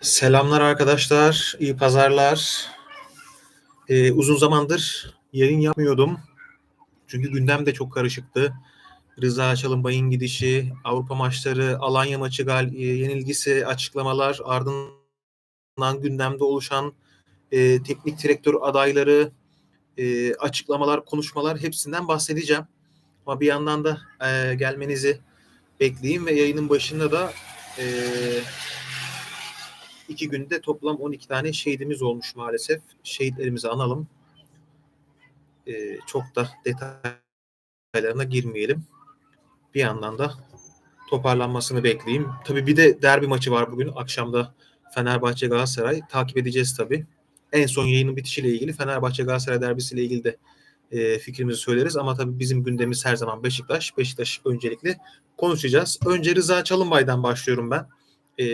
Selamlar arkadaşlar, iyi pazarlar. Ee, uzun zamandır yayın yapmıyordum. Çünkü gündem de çok karışıktı. Rıza Çalınbay'ın gidişi, Avrupa maçları, Alanya maçı gal e, yenilgisi, açıklamalar, ardından gündemde oluşan e, teknik direktör adayları, e, açıklamalar, konuşmalar hepsinden bahsedeceğim. Ama bir yandan da e, gelmenizi bekleyeyim ve yayının başında da e, iki günde toplam 12 tane şehidimiz olmuş maalesef. Şehitlerimizi analım. Ee, çok da detaylarına girmeyelim. Bir yandan da toparlanmasını bekleyeyim. Tabii bir de derbi maçı var bugün. Akşamda Fenerbahçe Galatasaray takip edeceğiz tabii. En son yayının bitişiyle ilgili Fenerbahçe Galatasaray derbisiyle ilgili de e, fikrimizi söyleriz. Ama tabii bizim gündemimiz her zaman Beşiktaş. Beşiktaş öncelikli konuşacağız. Önce Rıza Çalınbay'dan başlıyorum ben e,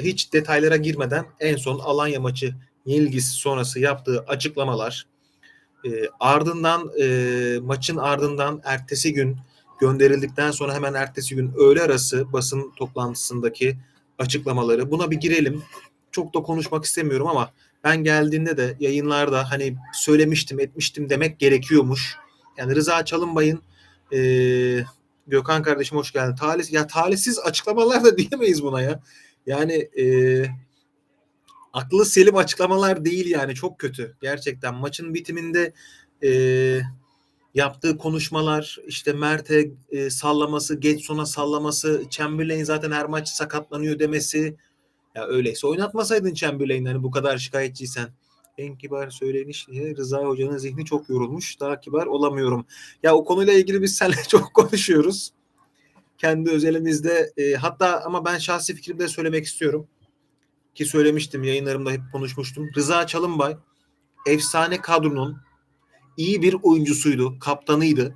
hiç detaylara girmeden en son Alanya maçı yenilgisi sonrası yaptığı açıklamalar e, ardından e, maçın ardından ertesi gün gönderildikten sonra hemen ertesi gün öğle arası basın toplantısındaki açıklamaları buna bir girelim. Çok da konuşmak istemiyorum ama ben geldiğinde de yayınlarda hani söylemiştim etmiştim demek gerekiyormuş. Yani Rıza Çalınbay'ın e, Gökhan kardeşim hoş geldin. Talih, ya talihsiz açıklamalar da diyemeyiz buna ya. Yani e, aklı selim açıklamalar değil yani çok kötü. Gerçekten maçın bitiminde e, yaptığı konuşmalar işte Mert'e e, sallaması, Getson'a sallaması, Chamberlain zaten her maç sakatlanıyor demesi. Ya öyleyse oynatmasaydın Chamberlain'i hani bu kadar şikayetçiysen. En kibar söyleniş Rıza Hoca'nın zihni çok yorulmuş. Daha kibar olamıyorum. Ya o konuyla ilgili biz seninle çok konuşuyoruz. Kendi özelimizde e, hatta ama ben şahsi fikrimi de söylemek istiyorum. Ki söylemiştim yayınlarımda hep konuşmuştum. Rıza Çalınbay efsane kadronun iyi bir oyuncusuydu, kaptanıydı.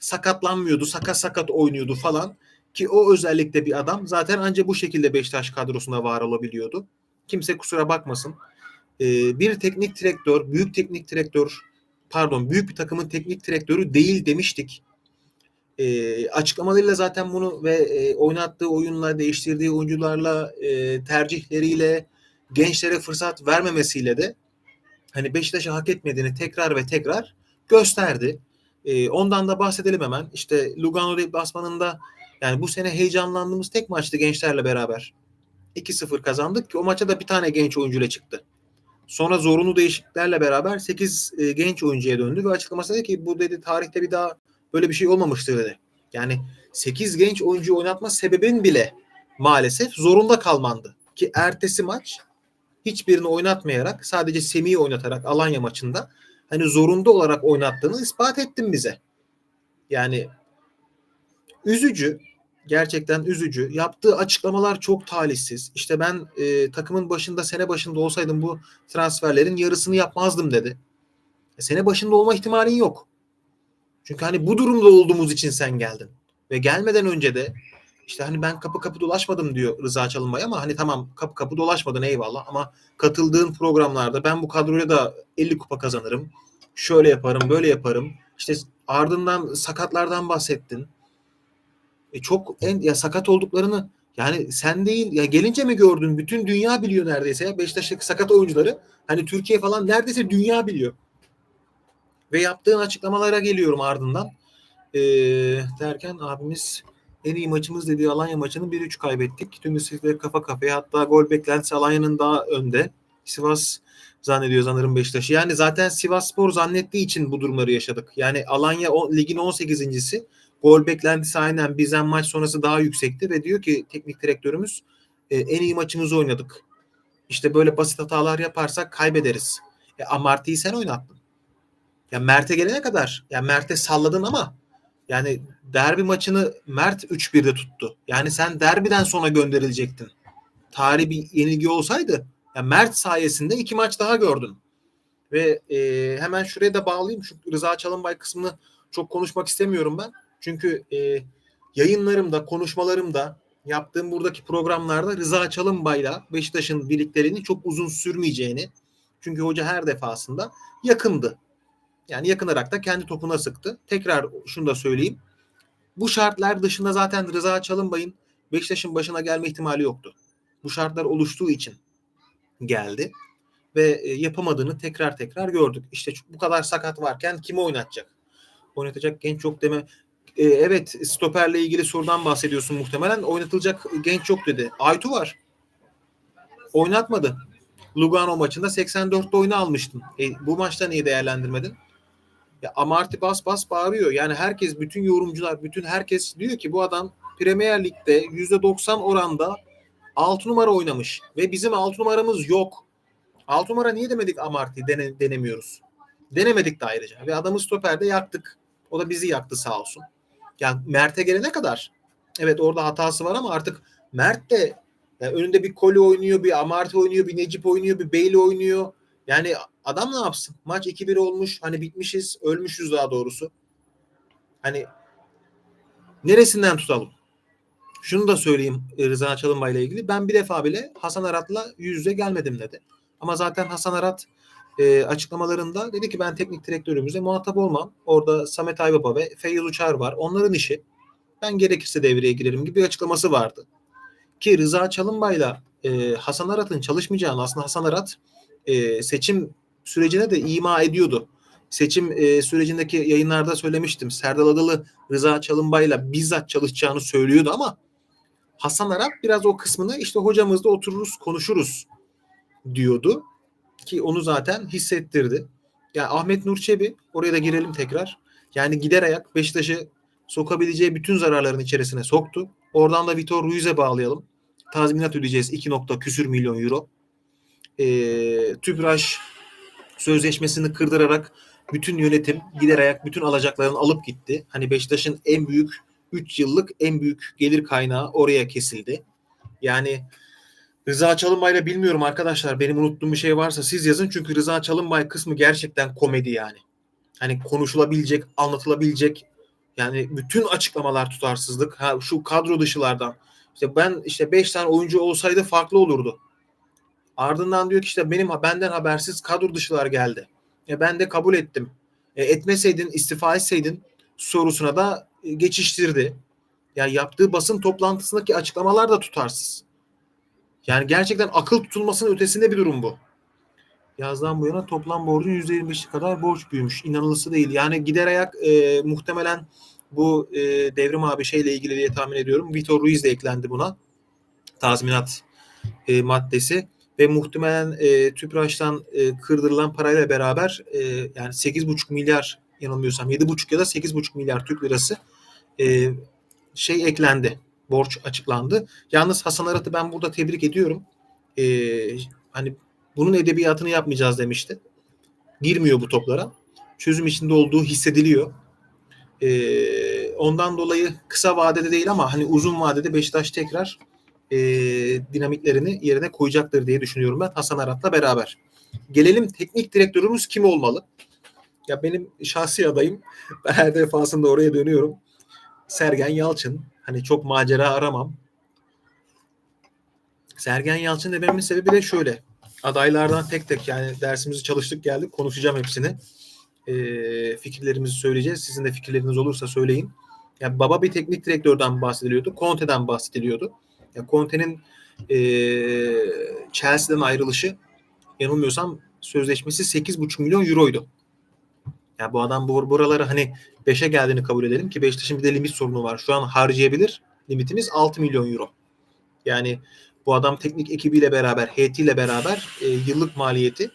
Sakatlanmıyordu, sakat sakat oynuyordu falan. Ki o özellikle bir adam zaten ancak bu şekilde Beşiktaş kadrosunda var olabiliyordu. Kimse kusura bakmasın. Ee, bir teknik direktör, büyük teknik direktör, pardon büyük bir takımın teknik direktörü değil demiştik. E, açıklamalarıyla zaten bunu ve e, oynattığı oyunla, değiştirdiği oyuncularla, e, tercihleriyle, gençlere fırsat vermemesiyle de hani Beşiktaş'ı hak etmediğini tekrar ve tekrar gösterdi. E, ondan da bahsedelim hemen. İşte Lugano deplasmanında yani bu sene heyecanlandığımız tek maçtı gençlerle beraber. 2-0 kazandık ki o maça da bir tane genç oyuncuyla çıktı. Sonra zorunlu değişikliklerle beraber 8 e, genç oyuncuya döndü ve açıklaması dedi ki bu dedi tarihte bir daha böyle bir şey olmamıştı dedi. Yani 8 genç oyuncu oynatma sebebin bile maalesef zorunda kalmandı. Ki ertesi maç hiçbirini oynatmayarak sadece Semih'i oynatarak Alanya maçında hani zorunda olarak oynattığını ispat ettin bize. Yani üzücü gerçekten üzücü. Yaptığı açıklamalar çok talihsiz. İşte ben e, takımın başında sene başında olsaydım bu transferlerin yarısını yapmazdım dedi. E, sene başında olma ihtimalin yok. Çünkü hani bu durumda olduğumuz için sen geldin. Ve gelmeden önce de işte hani ben kapı kapı dolaşmadım diyor Rıza Çalınbay ama hani tamam kapı kapı dolaşmadın eyvallah ama katıldığın programlarda ben bu kadroyla da 50 kupa kazanırım. Şöyle yaparım, böyle yaparım. İşte ardından sakatlardan bahsettin. E çok en ya sakat olduklarını yani sen değil ya gelince mi gördün? Bütün dünya biliyor neredeyse ya Beşiktaş'taki sakat oyuncuları. Hani Türkiye falan neredeyse dünya biliyor. Ve yaptığın açıklamalara geliyorum ardından. Ee, derken abimiz en iyi maçımız dediği Alanya maçını 1-3 kaybettik. Tüm istatistikleri kafa kafaya. Hatta gol beklentisi Alanya'nın daha önde. Sivas zannediyor sanırım Beşiktaş'ı. Yani zaten Sivas Spor zannettiği için bu durumları yaşadık. Yani Alanya o, ligin 18.si. Gol beklentisi aynen bizden maç sonrası daha yüksekti ve diyor ki teknik direktörümüz e, en iyi maçımızı oynadık. İşte böyle basit hatalar yaparsak kaybederiz. E, Amarty'yi sen oynattın. Ya Mert'e gelene kadar ya Mert'e salladın ama yani derbi maçını Mert 3-1'de tuttu. Yani sen derbiden sonra gönderilecektin. Tarihi bir yenilgi olsaydı ya Mert sayesinde iki maç daha gördün. Ve e, hemen şuraya da bağlayayım. Şu Rıza Çalınbay kısmını çok konuşmak istemiyorum ben. Çünkü e, yayınlarımda, konuşmalarımda, yaptığım buradaki programlarda Rıza Çalınbay'la Beşiktaş'ın birlikteliğinin çok uzun sürmeyeceğini çünkü hoca her defasında yakındı. Yani yakınarak da kendi topuna sıktı. Tekrar şunu da söyleyeyim. Bu şartlar dışında zaten Rıza Çalınbay'ın Beşiktaş'ın başına gelme ihtimali yoktu. Bu şartlar oluştuğu için geldi ve e, yapamadığını tekrar tekrar gördük. İşte bu kadar sakat varken kimi oynatacak? Oynatacak genç yok deme. E, evet stoperle ilgili sorudan bahsediyorsun muhtemelen. Oynatılacak genç yok dedi. Aytu var. Oynatmadı. Lugano maçında 84'te oyunu almıştın. E, bu maçta niye değerlendirmedin? Ya Amarty bas bas bağırıyor. Yani herkes, bütün yorumcular, bütün herkes diyor ki bu adam Premier Lig'de %90 oranda 6 numara oynamış. Ve bizim 6 numaramız yok. 6 numara niye demedik Amarty dene, denemiyoruz? Denemedik de ayrıca. Ve adamı stoperde yaktık. O da bizi yaktı sağ olsun. Yani Mert'e gelene kadar evet orada hatası var ama artık Mert de yani önünde bir Koli oynuyor, bir Amarty oynuyor, bir Necip oynuyor, bir Bailey oynuyor. Yani adam ne yapsın? Maç 2-1 olmuş. Hani bitmişiz, ölmüşüz daha doğrusu. Hani neresinden tutalım? Şunu da söyleyeyim e, Rıza Çalınbay ile ilgili. Ben bir defa bile Hasan Arat'la yüz yüze gelmedim dedi. Ama zaten Hasan Arat e, açıklamalarında dedi ki ben teknik direktörümüze muhatap olmam. Orada Samet Aybaba ve Feyyaz Uçar var. Onların işi. Ben gerekirse devreye girerim gibi bir açıklaması vardı. Ki Rıza Çalınbay'la e, Hasan Arat'ın çalışmayacağını aslında Hasan Arat e, seçim sürecine de ima ediyordu. Seçim e, sürecindeki yayınlarda söylemiştim. Serdal Adalı Rıza Çalınbay'la bizzat çalışacağını söylüyordu ama Hasan Arat biraz o kısmını işte hocamızla otururuz konuşuruz diyordu. Ki onu zaten hissettirdi. Ya yani Ahmet Nur Çebi oraya da girelim tekrar. Yani gider ayak Beşiktaş'ı sokabileceği bütün zararların içerisine soktu. Oradan da Vitor Ruiz'e bağlayalım. Tazminat ödeyeceğiz 2 nokta küsür milyon euro. E, Tüpraş sözleşmesini kırdırarak bütün yönetim gider ayak bütün alacaklarını alıp gitti. Hani Beşiktaş'ın en büyük 3 yıllık en büyük gelir kaynağı oraya kesildi. Yani Rıza Çalınbay'la bilmiyorum arkadaşlar benim unuttuğum bir şey varsa siz yazın çünkü Rıza Çalınbay kısmı gerçekten komedi yani. Hani konuşulabilecek, anlatılabilecek yani bütün açıklamalar tutarsızlık. Ha şu kadro dışılardan. İşte ben işte 5 tane oyuncu olsaydı farklı olurdu. Ardından diyor ki işte benim benden habersiz kadro dışılar geldi. E ben de kabul ettim. E etmeseydin, istifa etseydin sorusuna da e, geçiştirdi. Yani yaptığı basın toplantısındaki açıklamalar da tutarsız. Yani gerçekten akıl tutulmasının ötesinde bir durum bu. Yazdan bu yana toplam borcun %25'i kadar borç büyümüş. İnanılısı değil. Yani gider ayak e, muhtemelen bu e, devrim abi şeyle ilgili diye tahmin ediyorum. Vitor Ruiz de eklendi buna. Tazminat e, maddesi ve muhtemelen e, TÜPRAŞ'tan e, kırdırılan parayla beraber e, yani 8,5 milyar yanılmıyorsam 7,5 ya da 8,5 milyar Türk lirası e, şey eklendi. Borç açıklandı. Yalnız Hasan Arat'ı ben burada tebrik ediyorum. E, hani bunun edebiyatını yapmayacağız demişti. Girmiyor bu toplara. Çözüm içinde olduğu hissediliyor. E, ondan dolayı kısa vadede değil ama hani uzun vadede Beşiktaş tekrar e, dinamiklerini yerine koyacaktır diye düşünüyorum ben Hasan Arat'la beraber. Gelelim teknik direktörümüz kim olmalı? Ya benim şahsi adayım ben her defasında oraya dönüyorum. Sergen Yalçın. Hani çok macera aramam. Sergen Yalçın dememin sebebi de şöyle. Adaylardan tek tek yani dersimizi çalıştık geldik konuşacağım hepsini. E, fikirlerimizi söyleyeceğiz. Sizin de fikirleriniz olursa söyleyin. Yani baba bir teknik direktörden bahsediliyordu. Conte'den bahsediliyordu. Ya Conte'nin e, Chelsea'den ayrılışı yanılmıyorsam sözleşmesi 8,5 milyon euroydu. Yani bu adam bu buraları hani 5'e geldiğini kabul edelim ki Beşiktaş'ın bir de limit sorunu var. Şu an harcayabilir. Limitimiz 6 milyon euro. Yani bu adam teknik ekibiyle beraber, heyetiyle beraber e, yıllık maliyeti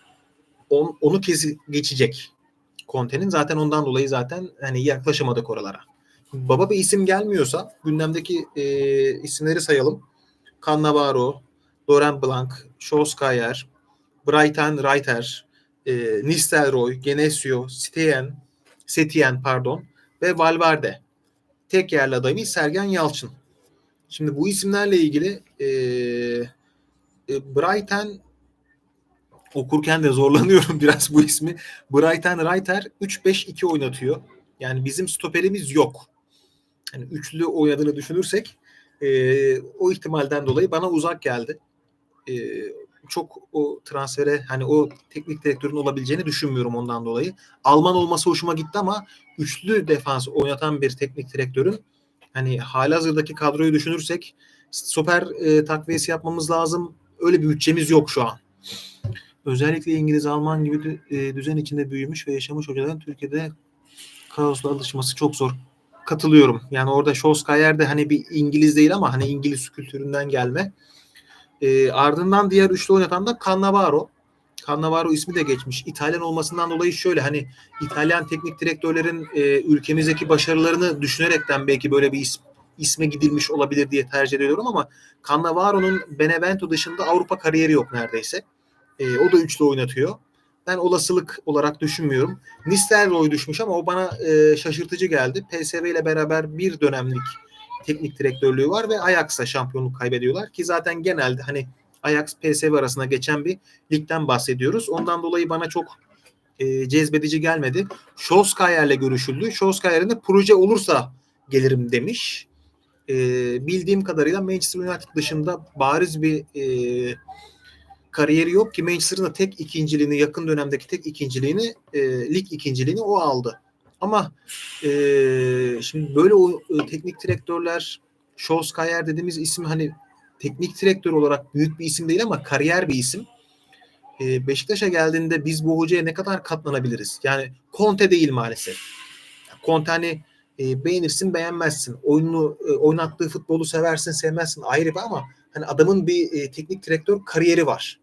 on, onu kesi geçecek. Conte'nin zaten ondan dolayı zaten hani yaklaşamadık oralara. Baba bir isim gelmiyorsa gündemdeki e, isimleri sayalım. Cannavaro, Laurent Blanc, Schoskayer, Brighton Reiter, e, Nistelrooy, Genesio, Setien, Setien pardon ve Valverde. Tek yerli adayımız Sergen Yalçın. Şimdi bu isimlerle ilgili e, e, Brighton okurken de zorlanıyorum biraz bu ismi. Brighton Reiter 3-5-2 oynatıyor. Yani bizim stoperimiz yok. Yani üçlü oynadığını düşünürsek e, o ihtimalden dolayı bana uzak geldi. E, çok o transfere hani o teknik direktörün olabileceğini düşünmüyorum ondan dolayı. Alman olması hoşuma gitti ama üçlü defans oynatan bir teknik direktörün hani halihazırdaki kadroyu düşünürsek stoper e, takviyesi yapmamız lazım. Öyle bir bütçemiz yok şu an. Özellikle İngiliz, Alman gibi e, düzen içinde büyümüş ve yaşamış hocaların Türkiye'de kaosla alışması çok zor. Katılıyorum. Yani orada Solskjaer de hani bir İngiliz değil ama hani İngiliz kültüründen gelme. E, ardından diğer üçlü oynatan da Cannavaro. Cannavaro ismi de geçmiş. İtalyan olmasından dolayı şöyle hani İtalyan teknik direktörlerin e, ülkemizdeki başarılarını düşünerekten belki böyle bir isim, isme gidilmiş olabilir diye tercih ediyorum ama Cannavaro'nun Benevento dışında Avrupa kariyeri yok neredeyse. E, o da üçlü oynatıyor. Ben olasılık olarak düşünmüyorum. Nistelrooy düşmüş ama o bana e, şaşırtıcı geldi. PSV ile beraber bir dönemlik teknik direktörlüğü var ve Ajax'a şampiyonluk kaybediyorlar ki zaten genelde hani Ajax PSV arasında geçen bir ligden bahsediyoruz. Ondan dolayı bana çok e, cezbedici gelmedi. Solskjaer'le görüşüldü. Solskjaer'in de proje olursa gelirim demiş. E, bildiğim kadarıyla Manchester United dışında bariz bir e, kariyeri yok ki Manchester'ın da tek ikinciliğini yakın dönemdeki tek ikinciliğini e, lig ikinciliğini o aldı. Ama e, şimdi böyle o e, teknik direktörler Solskjaer dediğimiz isim hani teknik direktör olarak büyük bir isim değil ama kariyer bir isim. E, Beşiktaş'a geldiğinde biz bu hocaya ne kadar katlanabiliriz? Yani Conte değil maalesef. Conte hani e, beğenirsin beğenmezsin. Oyunu e, oynattığı futbolu seversin sevmezsin ayrı bir ama hani adamın bir e, teknik direktör kariyeri var.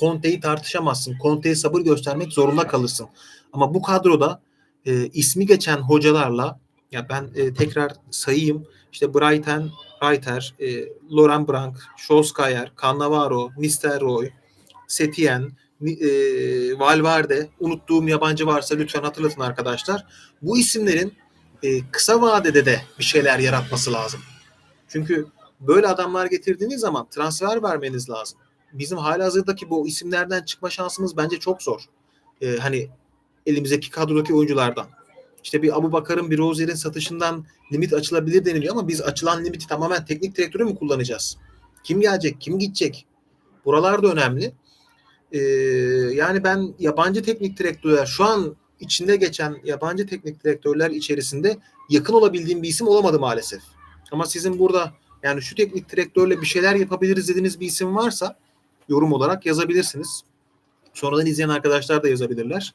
Conte'yi tartışamazsın. Conte'ye sabır göstermek zorunda kalırsın. Ama bu kadroda e, ismi geçen hocalarla ya ben e, tekrar sayayım. İşte Brighton, Reiter, e, Laurent Blanc, Solskjaer, Cannavaro, Nistelrooy, Setien, e, Valverde, unuttuğum yabancı varsa lütfen hatırlatın arkadaşlar. Bu isimlerin e, kısa vadede de bir şeyler yaratması lazım. Çünkü böyle adamlar getirdiğiniz zaman transfer vermeniz lazım. Bizim halihazırdaki bu isimlerden çıkma şansımız bence çok zor. E, hani elimizdeki kadrodaki oyunculardan. İşte bir Abu Bakar'ın bir Rozier'in satışından limit açılabilir deniliyor ama biz açılan limiti tamamen teknik direktörü mü kullanacağız? Kim gelecek? Kim gidecek? Buralar da önemli. Ee, yani ben yabancı teknik direktörler şu an içinde geçen yabancı teknik direktörler içerisinde yakın olabildiğim bir isim olamadı maalesef. Ama sizin burada yani şu teknik direktörle bir şeyler yapabiliriz dediğiniz bir isim varsa yorum olarak yazabilirsiniz. Sonradan izleyen arkadaşlar da yazabilirler.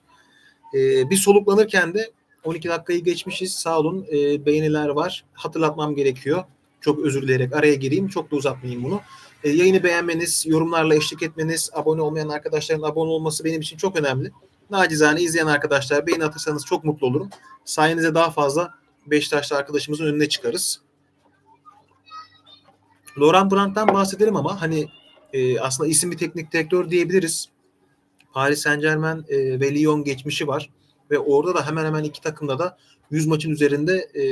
Ee, bir soluklanırken de 12 dakikayı geçmişiz. Sağ olun. E, beğeniler var. Hatırlatmam gerekiyor. Çok özür dileyerek araya gireyim. Çok da uzatmayayım bunu. E, yayını beğenmeniz, yorumlarla eşlik etmeniz, abone olmayan arkadaşların abone olması benim için çok önemli. Nacizane izleyen arkadaşlar beğeni atırsanız çok mutlu olurum. Sayenizde daha fazla Beşiktaşlı arkadaşımızın önüne çıkarız. Laurent Blanc'tan bahsedelim ama hani e, aslında isim bir teknik direktör diyebiliriz. Paris Saint Germain e, ve Lyon geçmişi var ve orada da hemen hemen iki takımda da 100 maçın üzerinde e,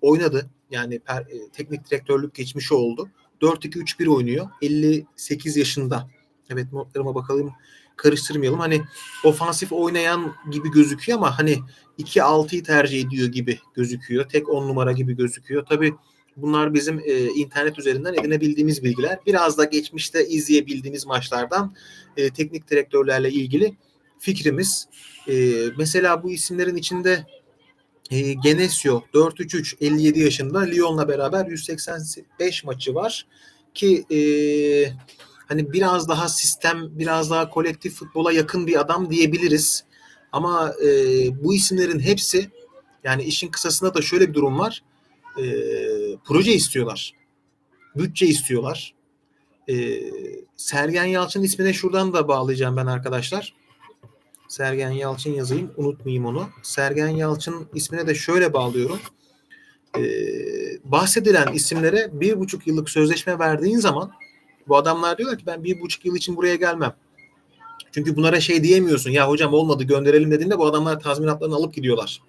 oynadı. Yani per, e, teknik direktörlük geçmişi oldu. 4-2-3-1 oynuyor. 58 yaşında. Evet notlarıma bakalım. Karıştırmayalım. Hani ofansif oynayan gibi gözüküyor ama hani 2-6'yı tercih ediyor gibi gözüküyor. Tek 10 numara gibi gözüküyor. Tabii bunlar bizim e, internet üzerinden edinebildiğimiz bilgiler. Biraz da geçmişte izleyebildiğimiz maçlardan e, teknik direktörlerle ilgili fikrimiz. E, mesela bu isimlerin içinde e, Genesio 4-3-3 57 yaşında Lyon'la beraber 185 maçı var ki e, hani biraz daha sistem biraz daha kolektif futbola yakın bir adam diyebiliriz. Ama e, bu isimlerin hepsi yani işin kısasında da şöyle bir durum var. E, proje istiyorlar. Bütçe istiyorlar. E, Sergen Yalçın ismine şuradan da bağlayacağım ben arkadaşlar. Sergen Yalçın yazayım. Unutmayayım onu. Sergen Yalçın ismine de şöyle bağlıyorum. Ee, bahsedilen isimlere bir buçuk yıllık sözleşme verdiğin zaman bu adamlar diyorlar ki ben bir buçuk yıl için buraya gelmem. Çünkü bunlara şey diyemiyorsun. Ya hocam olmadı gönderelim dediğinde bu adamlar tazminatlarını alıp gidiyorlar.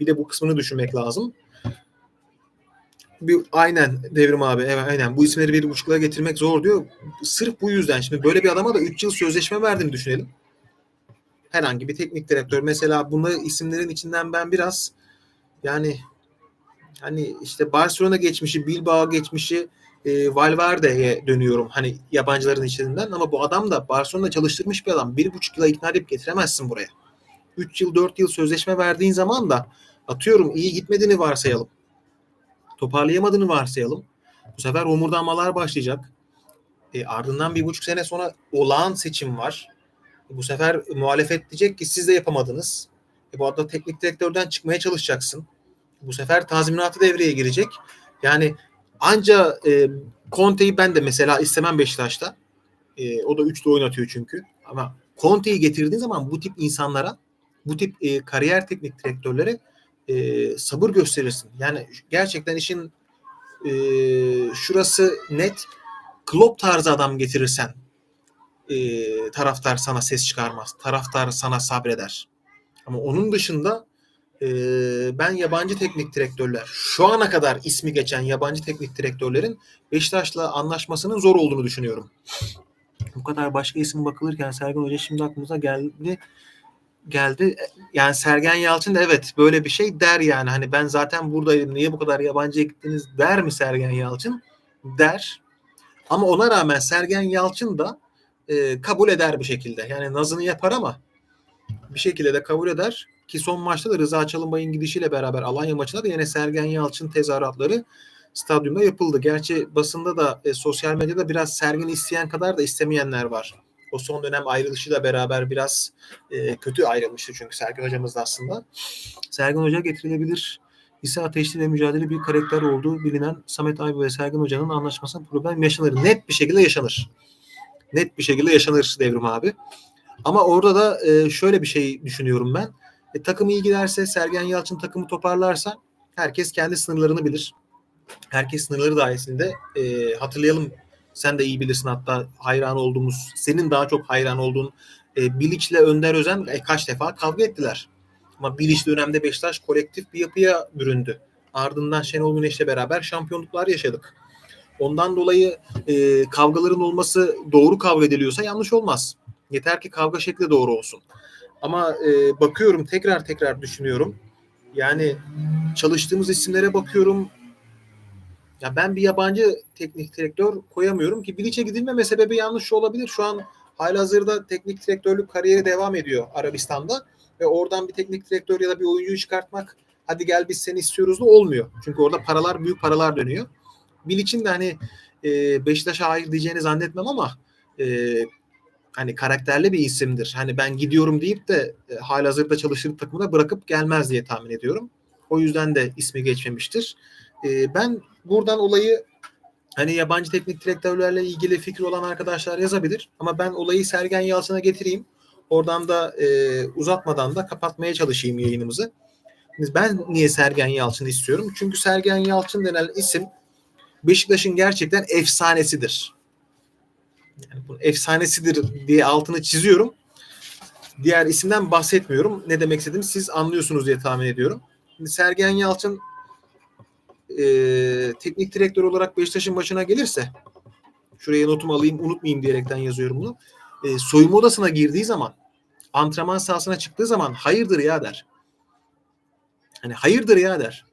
Bir de bu kısmını düşünmek lazım. Bir, aynen Devrim abi. Evet aynen. Bu isimleri bir buçuk yıla getirmek zor diyor. Sırf bu yüzden. Şimdi böyle bir adama da 3 yıl sözleşme verdiğini düşünelim herhangi bir teknik direktör. Mesela bunları isimlerin içinden ben biraz yani hani işte Barcelona geçmişi, Bilbao geçmişi, e, Valverde'ye dönüyorum. Hani yabancıların içinden ama bu adam da Barcelona'da çalıştırmış bir adam. Bir buçuk yıla ikna edip getiremezsin buraya. Üç yıl, dört yıl sözleşme verdiğin zaman da atıyorum iyi gitmediğini varsayalım. Toparlayamadığını varsayalım. Bu sefer omurdanmalar başlayacak. E, ardından bir buçuk sene sonra olağan seçim var. E, bu sefer muhalefet diyecek ki siz de yapamadınız. E, bu arada teknik direktörden çıkmaya çalışacaksın. Bu sefer tazminatı devreye girecek. Yani anca e, Conte'yi ben de mesela istemem Beşiktaş'ta. E, o da 3'te oynatıyor çünkü. Ama Conte'yi getirdiğin zaman bu tip insanlara, bu tip e, kariyer teknik direktörlere e, sabır gösterirsin. Yani gerçekten işin e, şurası net. Klopp tarzı adam getirirsen e, taraftar sana ses çıkarmaz. Taraftar sana sabreder. Ama onun dışında e, ben yabancı teknik direktörler, şu ana kadar ismi geçen yabancı teknik direktörlerin Beşiktaş'la anlaşmasının zor olduğunu düşünüyorum. Bu kadar başka isim bakılırken Sergen Hoca şimdi aklımıza geldi geldi. Yani Sergen Yalçın da evet böyle bir şey der yani. Hani ben zaten buradaydım. Niye bu kadar yabancıya gittiniz der mi Sergen Yalçın? Der. Ama ona rağmen Sergen Yalçın da e, kabul eder bir şekilde. Yani nazını yapar ama bir şekilde de kabul eder. Ki son maçta da Rıza Çalınbay'ın gidişiyle beraber Alanya maçında da yine Sergen Yalçın tezahüratları stadyumda yapıldı. Gerçi basında da e, sosyal medyada biraz Sergen isteyen kadar da istemeyenler var. O son dönem ayrılışıyla beraber biraz e, kötü ayrılmıştı çünkü Sergen hocamız da aslında. Sergen Hoca getirilebilir ise ateşli ve mücadele bir karakter olduğu bilinen Samet Aybi ve Sergen Hoca'nın anlaşmasında problem yaşanır. Net bir şekilde yaşanır. Net bir şekilde yaşanır Devrim abi. Ama orada da e, şöyle bir şey düşünüyorum ben. E, takım iyi giderse, Sergen Yalçın takımı toparlarsa herkes kendi sınırlarını bilir. Herkes sınırları dahilinde e, hatırlayalım sen de iyi bilirsin hatta hayran olduğumuz, senin daha çok hayran olduğun e, Bilic'le Önder Özen e, kaç defa kavga ettiler. Ama Bilic dönemde Beşiktaş kolektif bir yapıya büründü. Ardından Şenol Güneş'le beraber şampiyonluklar yaşadık. Ondan dolayı e, kavgaların olması doğru kavga ediliyorsa yanlış olmaz. Yeter ki kavga şekli doğru olsun. Ama e, bakıyorum tekrar tekrar düşünüyorum. Yani çalıştığımız isimlere bakıyorum. Ya ben bir yabancı teknik direktör koyamıyorum ki Bilic'e gidilmeme sebebi yanlış olabilir. Şu an halihazırda teknik direktörlük kariyeri devam ediyor Arabistan'da ve oradan bir teknik direktör ya da bir oyuncuyu çıkartmak hadi gel biz seni istiyoruz da olmuyor. Çünkü orada paralar büyük paralar dönüyor. Bilic'in de hani e, Beşiktaş'a hayır diyeceğini zannetmem ama e, hani karakterli bir isimdir. Hani ben gidiyorum deyip de e, halihazırda çalışır takımına bırakıp gelmez diye tahmin ediyorum. O yüzden de ismi geçmemiştir. E, ben buradan olayı hani yabancı teknik direktörlerle ilgili fikri olan arkadaşlar yazabilir. Ama ben olayı Sergen Yalçın'a getireyim. Oradan da e, uzatmadan da kapatmaya çalışayım yayınımızı. Ben niye Sergen Yalçın'ı istiyorum? Çünkü Sergen Yalçın denen isim Beşiktaş'ın gerçekten efsanesidir. Yani bu efsanesidir diye altını çiziyorum. Diğer isimden bahsetmiyorum. Ne demek istediğimi siz anlıyorsunuz diye tahmin ediyorum. Şimdi Sergen Yalçın e, teknik direktör olarak Beşiktaş'ın başına gelirse şuraya notumu alayım unutmayayım diyerekten yazıyorum bunu. E, soyunma odasına girdiği zaman antrenman sahasına çıktığı zaman hayırdır ya der. Hani hayırdır ya der.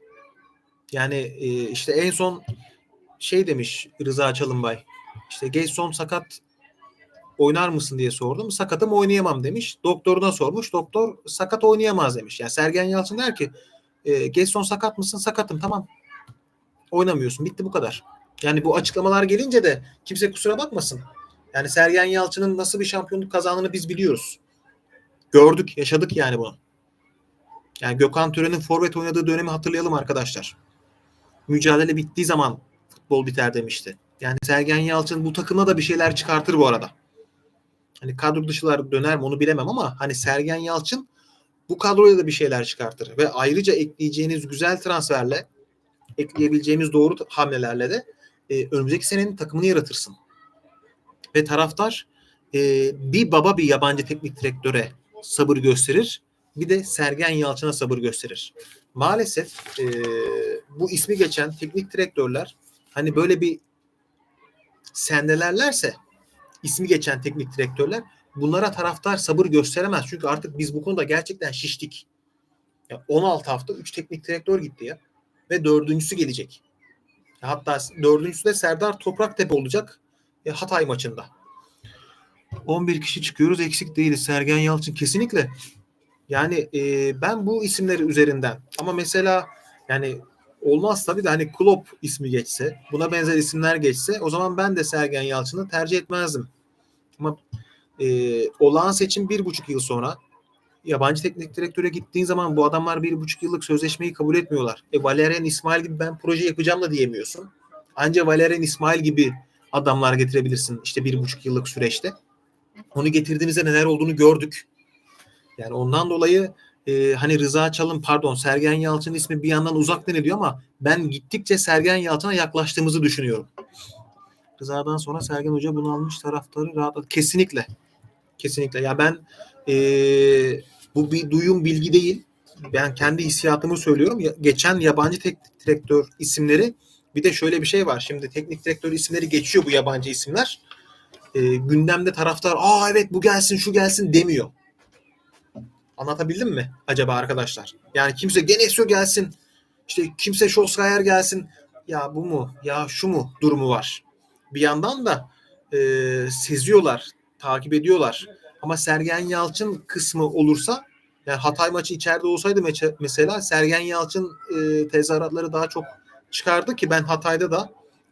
Yani e, işte en son şey demiş Rıza Çalınbay. İşte Gerson sakat oynar mısın diye sordum. Sakatım oynayamam demiş. Doktoruna sormuş. Doktor sakat oynayamaz demiş. Yani Sergen Yalçın der ki e, Gerson sakat mısın? Sakatım tamam. Oynamıyorsun. Bitti bu kadar. Yani bu açıklamalar gelince de kimse kusura bakmasın. Yani Sergen Yalçın'ın nasıl bir şampiyonluk kazandığını biz biliyoruz. Gördük, yaşadık yani bunu. Yani Gökhan Tören'in forvet oynadığı dönemi hatırlayalım arkadaşlar. Mücadele bittiği zaman futbol biter demişti. Yani Sergen Yalçın bu takıma da bir şeyler çıkartır bu arada. Hani kadro dışılar döner mi onu bilemem ama hani Sergen Yalçın bu kadroya da bir şeyler çıkartır. Ve ayrıca ekleyeceğiniz güzel transferle ekleyebileceğimiz doğru hamlelerle de e, önümüzdeki senenin takımını yaratırsın. Ve taraftar e, bir baba bir yabancı teknik direktöre sabır gösterir. Bir de Sergen Yalçın'a sabır gösterir. Maalesef e, bu ismi geçen teknik direktörler hani böyle bir sendelerlerse ismi geçen teknik direktörler bunlara taraftar sabır gösteremez. Çünkü artık biz bu konuda gerçekten şiştik. Ya 16 hafta 3 teknik direktör gitti ya. Ve dördüncüsü gelecek. Hatta dördüncüsü de Serdar Topraktepe olacak e, Hatay maçında. 11 kişi çıkıyoruz eksik değiliz. Sergen Yalçın kesinlikle. Yani e, ben bu isimleri üzerinden ama mesela yani olmaz tabii de hani Klopp ismi geçse, buna benzer isimler geçse o zaman ben de Sergen Yalçın'ı tercih etmezdim. Ama e, olağan seçim bir buçuk yıl sonra yabancı teknik direktöre gittiğin zaman bu adamlar bir buçuk yıllık sözleşmeyi kabul etmiyorlar. E Valerian İsmail gibi ben proje yapacağım da diyemiyorsun. Ancak Valerian İsmail gibi adamlar getirebilirsin işte bir buçuk yıllık süreçte. Onu getirdiğinizde neler olduğunu gördük. Yani ondan dolayı e, hani Rıza Çalın pardon Sergen Yalçın ismi bir yandan uzak deniliyor ama ben gittikçe Sergen Yalçın'a yaklaştığımızı düşünüyorum. Rıza'dan sonra Sergen Hoca bunu almış taraftarı rahatladı. Kesinlikle. Kesinlikle. Ya ben e, bu bir duyum bilgi değil. Ben kendi hissiyatımı söylüyorum. Geçen yabancı teknik direktör isimleri bir de şöyle bir şey var. Şimdi teknik direktör isimleri geçiyor bu yabancı isimler. E, gündemde taraftar aa evet bu gelsin şu gelsin demiyor. Anlatabildim mi acaba arkadaşlar? Yani kimse Genesio gelsin. işte kimse Solskjaer gelsin. Ya bu mu? Ya şu mu? Durumu var. Bir yandan da e, seziyorlar, takip ediyorlar. Ama Sergen Yalçın kısmı olursa yani Hatay maçı içeride olsaydı meçe, mesela Sergen Yalçın e, tezahüratları daha çok çıkardı ki ben Hatay'da da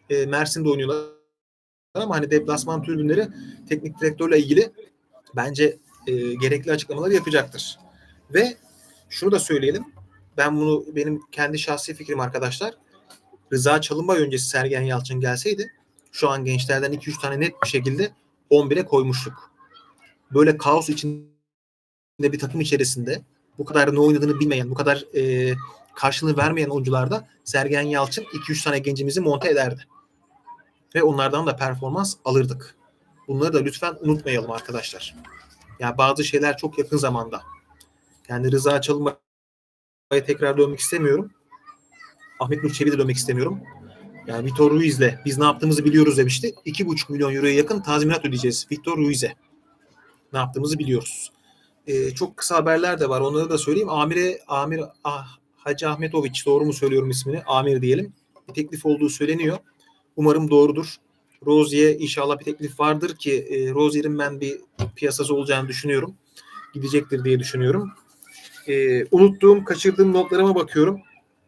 e, Mersin'de oynuyorlar ama hani deplasman tribünleri teknik direktörle ilgili bence e, gerekli açıklamalar yapacaktır. Ve şunu da söyleyelim. Ben bunu benim kendi şahsi fikrim arkadaşlar. Rıza Çalınbay öncesi Sergen Yalçın gelseydi şu an gençlerden 2-3 tane net bir şekilde 11'e koymuştuk. Böyle kaos içinde bir takım içerisinde bu kadar ne oynadığını bilmeyen, bu kadar e, karşılığını vermeyen oyuncularda Sergen Yalçın 2-3 tane gencimizi monte ederdi. Ve onlardan da performans alırdık. Bunları da lütfen unutmayalım arkadaşlar. Yani bazı şeyler çok yakın zamanda. Yani Rıza Çalınbay'a tekrar dönmek istemiyorum. Ahmet Nur Çebi'de dönmek istemiyorum. Yani Vitor Ruiz'le biz ne yaptığımızı biliyoruz demişti. 2,5 milyon euroya yakın tazminat ödeyeceğiz Vitor Ruiz'e. Ne yaptığımızı biliyoruz. Ee, çok kısa haberler de var. Onları da söyleyeyim. Amire Amir ah, Hacı Ahmetoviç doğru mu söylüyorum ismini? Amir diyelim. Bir teklif olduğu söyleniyor. Umarım doğrudur. Rozier inşallah bir teklif vardır ki e, Rozier'in ben bir piyasası olacağını düşünüyorum. Gidecektir diye düşünüyorum. E, unuttuğum, kaçırdığım notlarıma bakıyorum.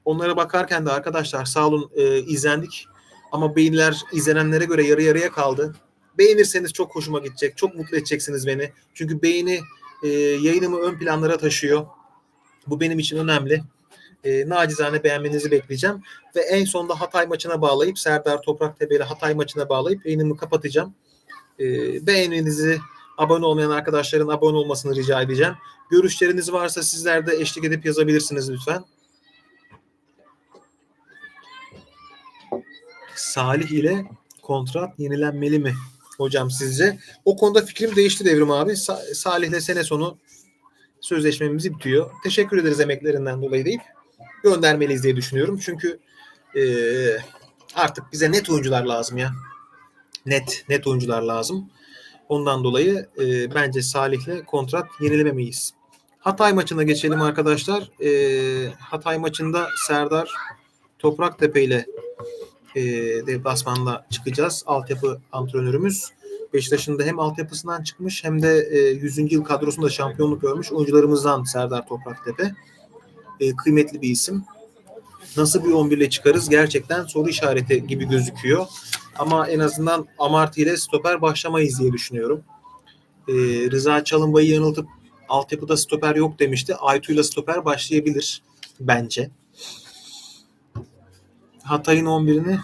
Onlara bakarken de arkadaşlar sağ olun e, izlendik. Ama beyinler izlenenlere göre yarı yarıya kaldı. Beğenirseniz çok hoşuma gidecek. Çok mutlu edeceksiniz beni. Çünkü beğeni e, yayınımı ön planlara taşıyor. Bu benim için önemli. E, nacizane beğenmenizi bekleyeceğim. Ve en sonunda Hatay maçına bağlayıp Serdar Topraktepe ile Hatay maçına bağlayıp yayınımı kapatacağım. E, beğeninizi abone olmayan arkadaşların abone olmasını rica edeceğim. Görüşleriniz varsa sizler de eşlik edip yazabilirsiniz lütfen. Salih ile kontrat yenilenmeli mi hocam sizce? O konuda fikrim değişti Devrim abi. Sa- Salih'le sene sonu sözleşmemiz bitiyor. Teşekkür ederiz emeklerinden dolayı deyip göndermeliyiz diye düşünüyorum. Çünkü e, artık bize net oyuncular lazım ya. Net, net oyuncular lazım. Ondan dolayı e, bence Salih'le kontrat yenilememeyiz. Hatay maçına geçelim arkadaşlar. E, Hatay maçında Serdar Topraktepe ile e, deplasmanla çıkacağız. Altyapı antrenörümüz. Beşiktaş'ın da hem altyapısından çıkmış hem de e, 100. yıl kadrosunda şampiyonluk görmüş oyuncularımızdan Serdar Topraktepe. E, kıymetli bir isim. Nasıl bir 11 ile çıkarız gerçekten soru işareti gibi gözüküyor. Ama en azından Amarty ile stoper başlamayız diye düşünüyorum. E, Rıza Çalınbay'ı yanıltıp altyapıda stoper yok demişti. Aytu ile stoper başlayabilir bence. Hatay'ın 11'ini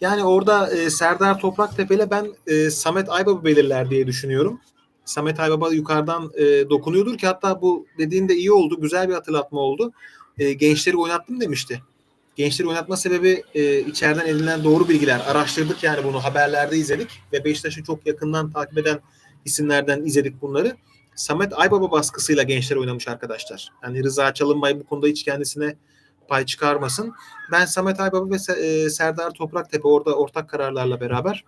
yani orada e, Serdar Topraktepe ile ben e, Samet Aybaba belirler diye düşünüyorum. Samet Aybaba yukarıdan e, dokunuyordur ki hatta bu dediğinde iyi oldu. Güzel bir hatırlatma oldu. E, gençleri oynattım demişti. Gençleri oynatma sebebi e, içeriden edinilen doğru bilgiler. Araştırdık yani bunu haberlerde izledik ve Beşiktaş'ı çok yakından takip eden isimlerden izledik bunları. Samet Aybaba baskısıyla gençler oynamış arkadaşlar. Yani Rıza Çalınbay bu konuda hiç kendisine pay çıkarmasın. Ben Samet Aybaba ve e, Serdar Topraktepe orada ortak kararlarla beraber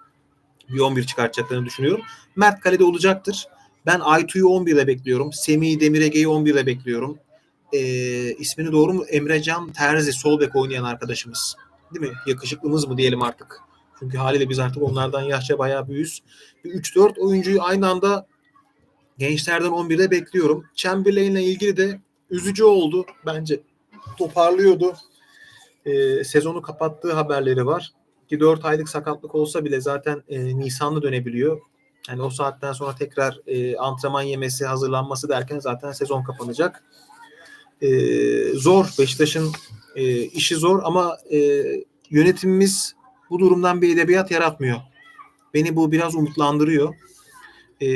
bir 11 çıkartacaklarını düşünüyorum. Mert kalede olacaktır. Ben Aytu'yu 11'de bekliyorum. Semih Demirege'yi 11'de bekliyorum. E, ismini doğru mu? Emrecan Terzi sol bek oynayan arkadaşımız. Değil mi? Yakışıklımız mı diyelim artık. Çünkü haliyle biz artık onlardan yaşça bayağı büyüğüz. Bir 3-4 oyuncuyu aynı anda gençlerden 11'de bekliyorum. Chamberlain'le ilgili de üzücü oldu bence. Toparlıyordu. e, sezonu kapattığı haberleri var. Ki 4 aylık sakatlık olsa bile zaten e, Nisan'da dönebiliyor. Yani o saatten sonra tekrar e, antrenman yemesi, hazırlanması derken zaten sezon kapanacak. E, zor. Beşiktaş'ın e, işi zor ama e, yönetimimiz bu durumdan bir edebiyat yaratmıyor. Beni bu biraz umutlandırıyor. E,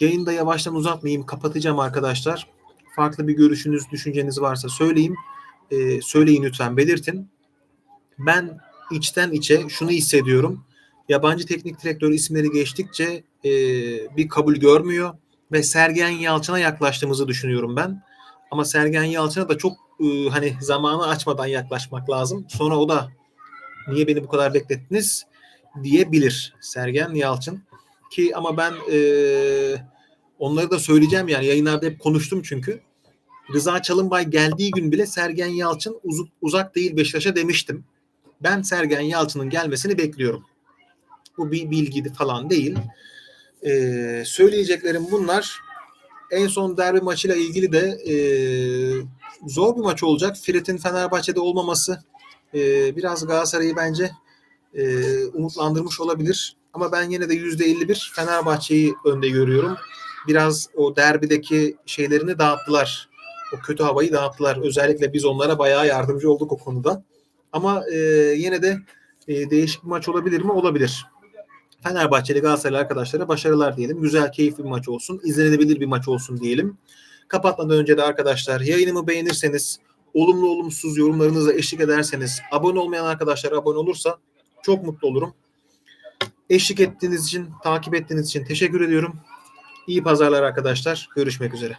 yayını da yavaştan uzatmayayım. Kapatacağım arkadaşlar. Farklı bir görüşünüz, düşünceniz varsa söyleyin. E, söyleyin lütfen, belirtin. Ben içten içe şunu hissediyorum. Yabancı teknik direktör isimleri geçtikçe e, bir kabul görmüyor ve Sergen Yalçın'a yaklaştığımızı düşünüyorum ben. Ama Sergen Yalçın'a da çok e, hani zamanı açmadan yaklaşmak lazım. Sonra o da niye beni bu kadar beklettiniz diyebilir Sergen Yalçın. Ki ama ben e, onları da söyleyeceğim yani yayınlarda hep konuştum çünkü. Rıza Çalınbay geldiği gün bile Sergen Yalçın uz- uzak değil Beşiktaş'a demiştim. Ben Sergen Yalçın'ın gelmesini bekliyorum. Bu bir bilgi falan değil. Ee, söyleyeceklerim bunlar. En son derbi maçıyla ilgili de e, zor bir maç olacak. Fred'in Fenerbahçe'de olmaması e, biraz Galatasaray'ı bence e, umutlandırmış olabilir. Ama ben yine de %51 Fenerbahçe'yi önde görüyorum. Biraz o derbideki şeylerini dağıttılar. O kötü havayı dağıttılar. Özellikle biz onlara bayağı yardımcı olduk o konuda. Ama e, yine de e, değişik bir maç olabilir mi? Olabilir. Fenerbahçeli Galatasaraylı arkadaşlara başarılar diyelim. Güzel, keyifli bir maç olsun. İzlenebilir bir maç olsun diyelim. Kapatmadan önce de arkadaşlar yayınımı beğenirseniz, olumlu olumsuz yorumlarınızla eşlik ederseniz, abone olmayan arkadaşlar abone olursa çok mutlu olurum. Eşlik ettiğiniz için, takip ettiğiniz için teşekkür ediyorum. İyi pazarlar arkadaşlar. Görüşmek üzere.